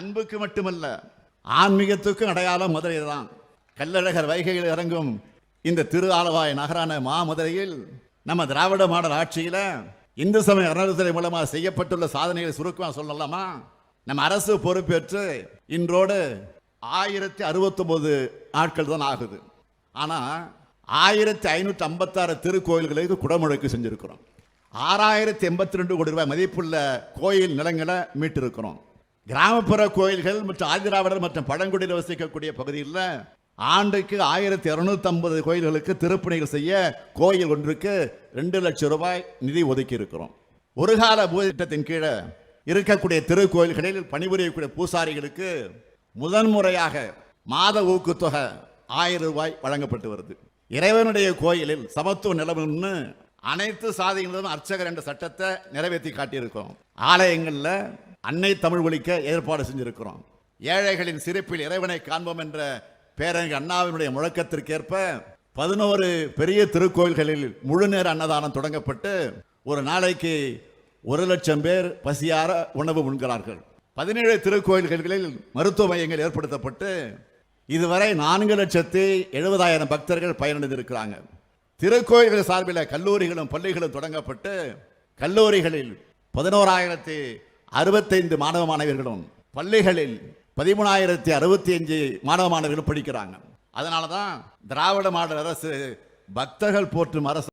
அன்புக்கு மட்டுமல்ல ஆன்மீகத்துக்கும் அடையாளம் மதுரை தான் கல்லழகர் வைகையில் இறங்கும் இந்த திரு ஆலவாய் நகரான மாமதுரையில் நம்ம திராவிட மாடல் ஆட்சியில் இந்து சமய அறநிலைத்துறை மூலமாக செய்யப்பட்டுள்ள சாதனைகளை சுருக்கமாக சொல்லலாமா? நம்ம அரசு பொறுப்பேற்று இன்றோடு ஆயிரத்தி அறுபத்தொம்போது நாட்கள் தான் ஆகுது. ஆனால் ஆயிரத்தி ஐநூற்றி ஐம்பத்தாறு திருக்கோயில்களுக்கு குடமுழுக்கு செஞ்சுருக்கிறோம். ஆறாயிரத்தி எண்பத்தி ரெண்டு கோடி ரூபாய் மதிப்புள்ள கோயில் நிலங்களை மீட்டிருக்கிறோம். கிராமப்புற கோயில்கள் மற்றும் ஆதிராவிடர் மற்றும் பழங்குடியில் வசிக்கக்கூடிய பகுதியில் ஆண்டுக்கு ஆயிரத்தி இரநூத்தி ஐம்பது கோயில்களுக்கு திருப்பணிகள் செய்ய கோயில் ஒன்றுக்கு ரெண்டு லட்சம் ரூபாய் நிதி ஒதுக்கி இருக்கிறோம். ஒரு கால திட்டத்தின் கீழே இருக்கக்கூடிய திருக்கோயில்களில் பணிபுரியக்கூடிய பூசாரிகளுக்கு முதன்முறையாக மாத ஊக்குத்தொகை ஆயிரம் ரூபாய் வழங்கப்பட்டு வருது. இறைவனுடைய கோயிலில் சமத்துவ நிலவுன்னு அனைத்து சாதிகளிலும் அர்ச்சகர் என்ற சட்டத்தை நிறைவேற்றி காட்டியிருக்கோம். ஆலயங்களில் அன்னை தமிழ் ஒழிக்க ஏற்பாடு செஞ்சிருக்கிறோம். ஏழைகளின் சிரிப்பில் இறைவனை காண்போம் என்ற பேரறிஞர் அண்ணாவினுடைய முழக்கத்திற்கேற்ப பதினோரு பெரிய திருக்கோயில்களில் முழுநேர அன்னதானம் தொடங்கப்பட்டு ஒரு நாளைக்கு ஒரு லட்சம் பேர் பசியார உணவு உண்கிறார்கள். பதினேழு திருக்கோயில்களில் மருத்துவ மையங்கள் ஏற்படுத்தப்பட்டு இதுவரை நான்கு லட்சத்தி எழுபதாயிரம் பக்தர்கள் பயனடைந்திருக்கிறாங்க. திருக்கோயில்கள் சார்பில் கல்லூரிகளும் பள்ளிகளும் தொடங்கப்பட்டு கல்லூரிகளில் பதினோராயிரத்தி அறுபத்தைந்து மாணவ மாணவியர்களும் பள்ளிகளில் பதிமூணாயிரத்தி அறுபத்தி அஞ்சு மாணவ மாணவிகளும் படிக்கிறாங்க. அதனால தான் திராவிட மாடல் அரசு பக்தர்கள் போற்றும் அரசு